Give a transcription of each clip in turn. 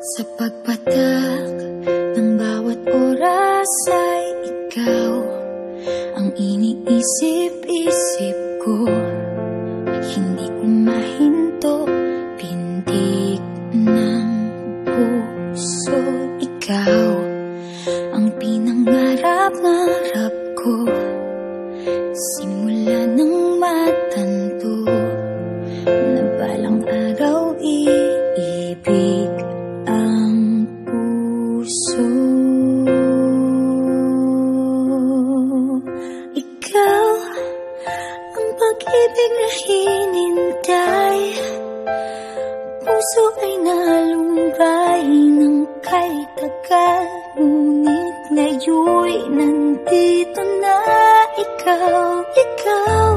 Sa pagpatak ng bawat oras ay ikaw Ang iniisip-isip ko. Hindi ko mahinto Pintig ng puso. Ikaw ang pinangarap-ngarap ko. Simula ng pag-ibig na hinintay. Puso ay nalumbay ng kay tagal Ngunit ngayon'y nandito na ikaw Ikaw.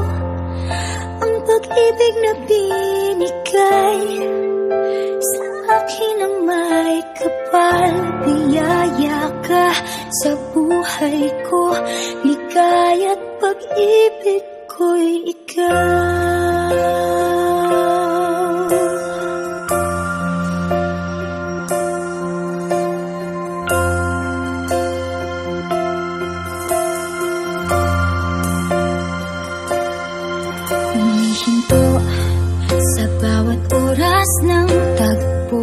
Ang pag-ibig na binigay Sa akin ang may kapal Biyaya ka sa buhay ko. Ligaya't pag-ibig ko'y ikaw. Humihinto sa bawat oras ng tagpo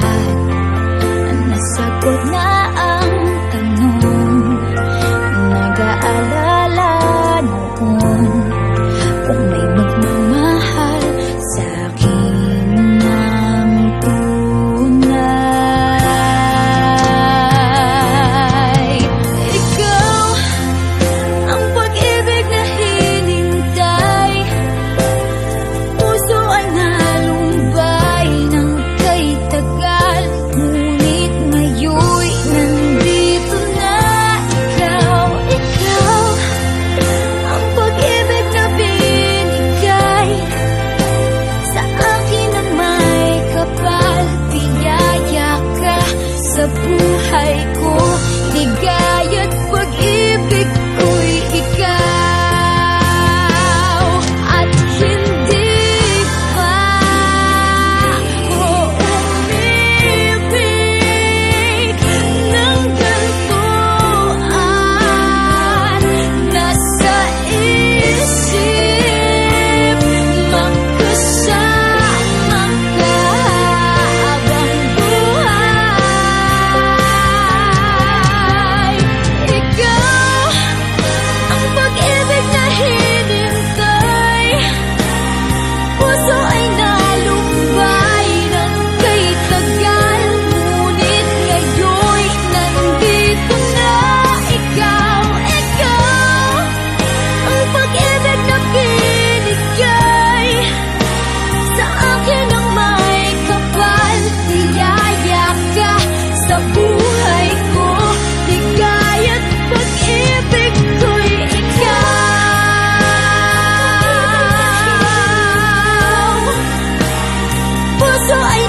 Pagkat nasagot na buhay ko. Ligaya't pag-ibig so I